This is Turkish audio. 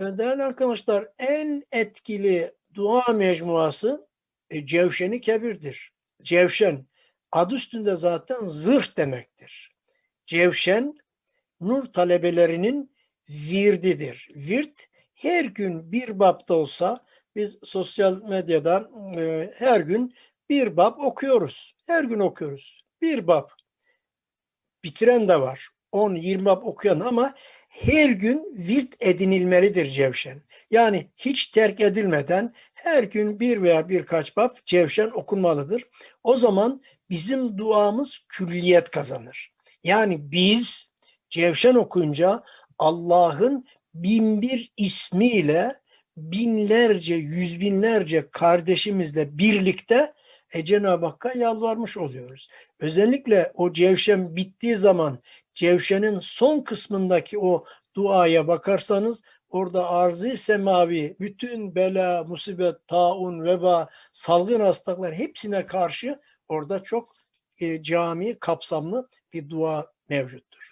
E, Değerli arkadaşlar en etkili dua mecmuası e, Cevşen-i Kebir'dir. Cevşen adı üstünde zaten zırh demektir. Cevşen nur talebelerinin virdidir. Virt her gün bir bapta olsa biz sosyal medyadan e, her gün bir bab okuyoruz. Her gün okuyoruz. Bir bab. Bitiren de var. 10-20 bab okuyan ama her gün virt edinilmelidir cevşen. Yani hiç terk edilmeden her gün bir veya birkaç bab cevşen okunmalıdır. O zaman bizim duamız külliyet kazanır. Yani biz cevşen okuyunca Allah'ın bin bir ismiyle binlerce, yüz binlerce kardeşimizle birlikte e, Cenab-ı Hakk'a yalvarmış oluyoruz. Özellikle o cevşen bittiği zaman cevşenin son kısmındaki o duaya bakarsanız orada arz-ı semavi bütün bela, musibet, taun, veba, salgın hastalıklar hepsine karşı orada çok e, cami kapsamlı bir dua mevcuttur.